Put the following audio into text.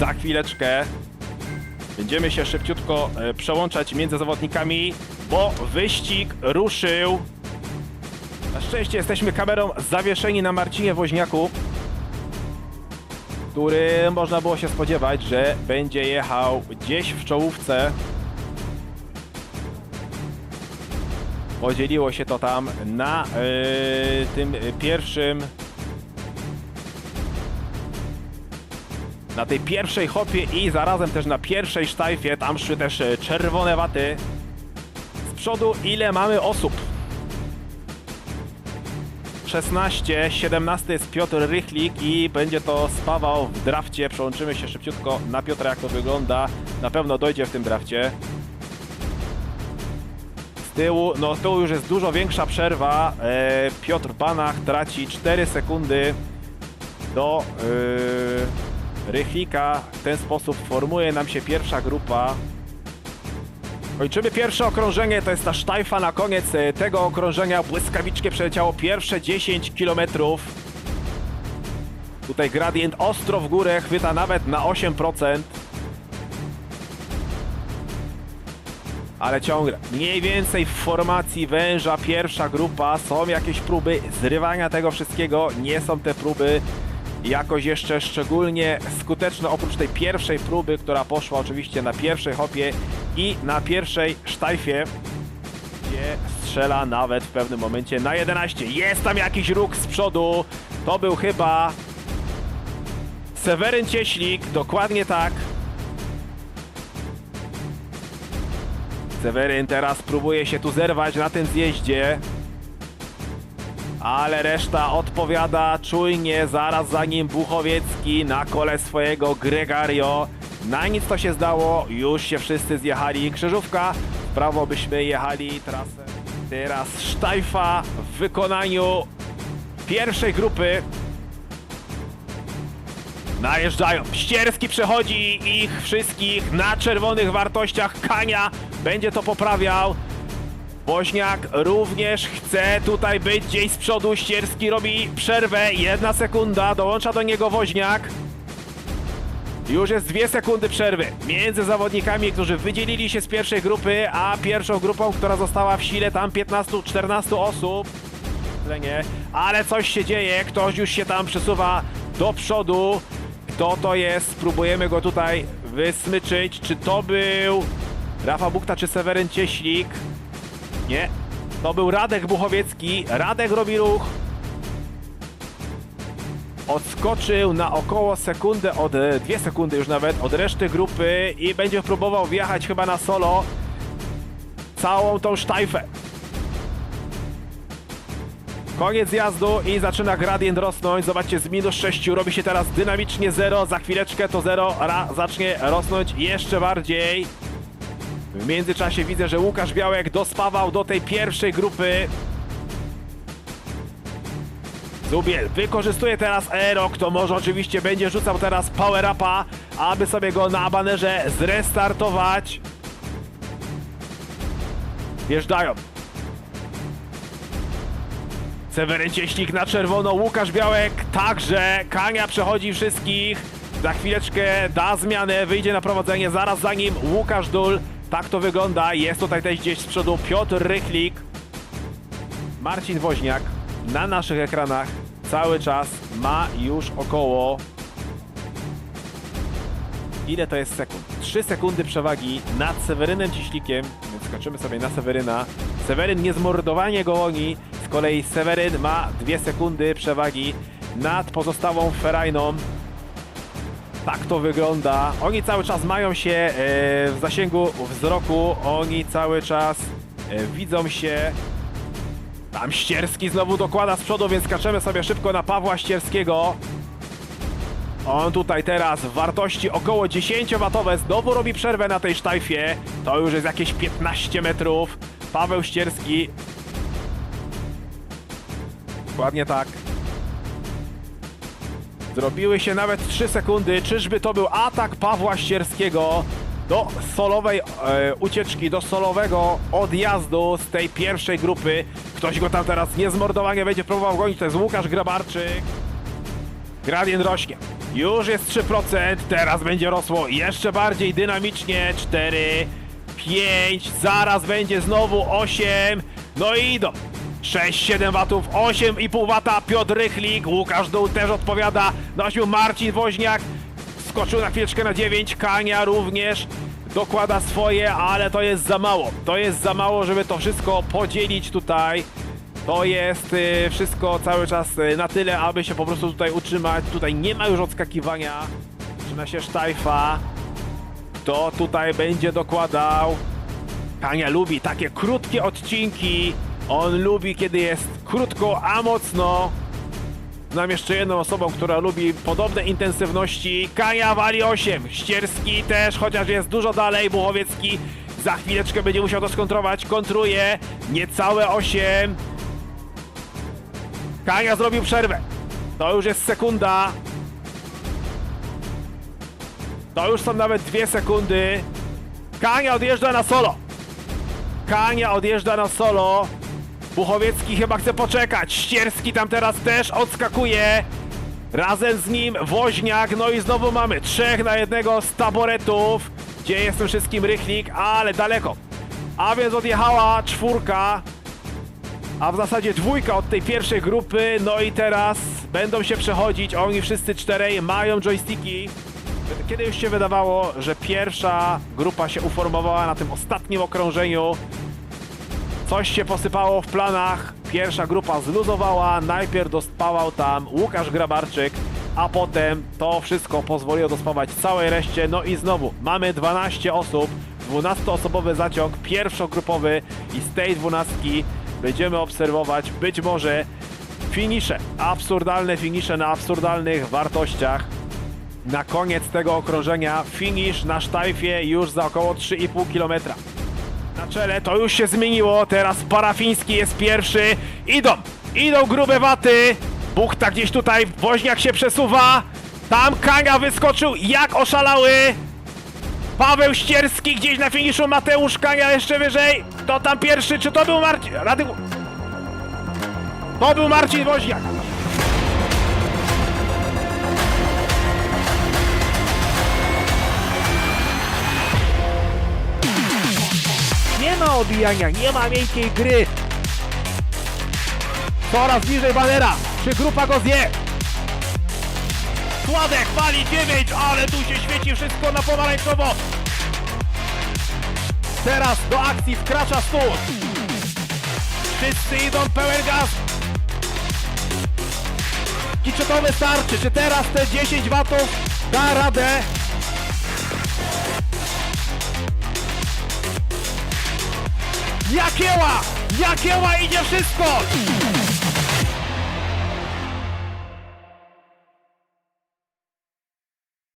za chwileczkę będziemy się szybciutko e, przełączać między zawodnikami, bo wyścig ruszył. Na szczęście jesteśmy kamerą zawieszeni na Marcinie Woźniaku, który można było się spodziewać, że będzie jechał gdzieś w czołówce. Podzieliło się to tam na e, tym pierwszym na tej pierwszej hopie i zarazem też na pierwszej sztajfie, tam szły też e, czerwone waty. Z przodu ile mamy osób? 16, 17 jest Piotr Rychlik i będzie to spawał w drafcie. Przełączymy się szybciutko na Piotra, jak to wygląda. Na pewno dojdzie w tym drafcie. Z tyłu, no z tyłu już jest dużo większa przerwa. E, Piotr Banach traci 4 sekundy do yy, Rychlika. W ten sposób formuje nam się pierwsza grupa. Kończymy pierwsze okrążenie, to jest ta sztajfa na koniec e, tego okrążenia. Błyskawicznie przeleciało pierwsze 10 km. Tutaj gradient ostro w górę, chwyta nawet na 8%. Ale ciągle, mniej więcej w formacji węża pierwsza grupa, są jakieś próby zrywania tego wszystkiego, nie są te próby jakoś jeszcze szczególnie skuteczne oprócz tej pierwszej próby, która poszła oczywiście na pierwszej hopie i na pierwszej sztajfie, gdzie strzela nawet w pewnym momencie na 11. Jest tam jakiś róg z przodu, to był chyba Seweryn Cieślik, dokładnie tak. Seweryn teraz próbuje się tu zerwać na tym zjeździe. Ale reszta odpowiada czujnie, zaraz za nim Buchowiecki na kole swojego Gregario. Na nic to się zdało, już się wszyscy zjechali. Krzyżówka, w prawo byśmy jechali trasę. Teraz Sztajfa w wykonaniu pierwszej grupy. Najeżdżają. Ścierski przechodzi ich wszystkich na czerwonych wartościach. Kania będzie to poprawiał. Woźniak również chce tutaj być gdzieś z przodu. Ścierski robi przerwę. Jedna sekunda. Dołącza do niego Woźniak. Już jest dwie sekundy przerwy między zawodnikami, którzy wydzielili się z pierwszej grupy, a pierwszą grupą, która została w sile tam 15-14 osób. Nie, ale coś się dzieje, ktoś już się tam przesuwa do przodu. Kto to jest? Spróbujemy go tutaj wysmyczyć. Czy to był Rafa Bukta czy Seweryn Cieślik? Nie. To był Radek Buchowiecki. Radek robi ruch. Odskoczył na około sekundę, od dwie sekundy już nawet, od reszty grupy i będzie próbował wjechać chyba na solo całą tą sztajfę. Koniec jazdu i zaczyna gradient rosnąć. Zobaczcie, z minus 6 robi się teraz dynamicznie 0. Za chwileczkę to 0 ra, zacznie rosnąć jeszcze bardziej. W międzyczasie widzę, że Łukasz Białek dospawał do tej pierwszej grupy. Zubiel wykorzystuje teraz Aero, kto może oczywiście będzie rzucał teraz Power Upa, aby sobie go na banerze zrestartować. Wjeżdżają. Seweryn Cieślik na czerwono, Łukasz Białek także, Kania przechodzi wszystkich. Za chwileczkę da zmianę, wyjdzie na prowadzenie, zaraz za nim Łukasz Dul. Tak to wygląda, jest tutaj też gdzieś z przodu Piotr Rychlik. Marcin Woźniak na naszych ekranach cały czas ma już około... Ile to jest sekund? 3 sekundy przewagi nad Sewerynem Ciślikiem, więc skoczymy sobie na Seweryna. Seweryn niezmordowanie go goni, z kolei Seweryn ma 2 sekundy przewagi nad pozostałą Ferajną. Tak to wygląda. Oni cały czas mają się e, w zasięgu wzroku, oni cały czas e, widzą się. Tam Ścierski znowu dokłada z przodu, więc skaczemy sobie szybko na Pawła Ścierskiego. On tutaj teraz w wartości około 10-watowe znowu robi przerwę na tej sztajfie. To już jest jakieś 15 metrów. Paweł Ścierski. Dokładnie tak. Zrobiły się nawet 3 sekundy. Czyżby to był atak Pawła Ścierskiego do solowej e, ucieczki, do solowego odjazdu z tej pierwszej grupy. Ktoś go tam teraz niezmordowanie będzie próbował gonić. To jest Łukasz Grabarczyk. Gradient rośnie. Już jest 3%, teraz będzie rosło jeszcze bardziej dynamicznie. 4, 5, zaraz będzie znowu 8. No i idą. 6, 7 watów, 8,5 wata Piotr Rychlik, Łukasz Dół też odpowiada. Na 8 Marcin Woźniak, skoczył na chwileczkę na 9, Kania również dokłada swoje, ale to jest za mało. To jest za mało, żeby to wszystko podzielić tutaj. To jest y, wszystko cały czas y, na tyle, aby się po prostu tutaj utrzymać. Tutaj nie ma już odskakiwania. Zaczyna się sztajfa. Kto tutaj będzie dokładał? Kania lubi takie krótkie odcinki. On lubi, kiedy jest krótko, a mocno. Znam jeszcze jedną osobą, która lubi podobne intensywności. Kania wali 8, Ścierski też, chociaż jest dużo dalej. Buchowiecki za chwileczkę będzie musiał to skontrować. Kontruje niecałe 8. Kania zrobił przerwę. To już jest sekunda. To już są nawet dwie sekundy. Kania odjeżdża na solo. Kania odjeżdża na solo. Buchowiecki chyba chce poczekać. Ścierski tam teraz też odskakuje. Razem z nim Woźniak. No i znowu mamy trzech na jednego z taboretów. Gdzie jest tym wszystkim Rychlik, ale daleko. A więc odjechała czwórka. A w zasadzie dwójka od tej pierwszej grupy. No i teraz będą się przechodzić. Oni wszyscy czterej mają joysticki. Kiedy już się wydawało, że pierwsza grupa się uformowała na tym ostatnim okrążeniu, Coś się posypało w planach. Pierwsza grupa zluzowała. Najpierw dospawał tam Łukasz Grabarczyk, a potem to wszystko pozwoliło dospawać całej reszcie. No i znowu mamy 12 osób, 12-osobowy zaciąg pierwszogrupowy i z tej dwunastki będziemy obserwować być może finisze, absurdalne finisze na absurdalnych wartościach. Na koniec tego okrążenia finisz na sztajfie już za około 3,5 km. Na czele to już się zmieniło, teraz Parafiński jest pierwszy. Idą, idą grube waty. Buchta gdzieś tutaj, woźniak się przesuwa. Tam Kania wyskoczył jak oszalały. Paweł Ścierski gdzieś na finiszu, Mateusz Kania jeszcze wyżej. Kto tam pierwszy, czy to był Marcin? Rady... To był Marcin Woźniak. Odbijania, nie ma miękkiej gry. Coraz bliżej banera. Czy grupa go zje? Sładek wali 9, ale tu się świeci wszystko na pomarańczowo. Teraz do akcji wkracza stół. Wszyscy idą pełen gaz. I czy to wystarczy? Czy teraz te 10 watów da radę? Jakieła! Jakieła idzie wszystko!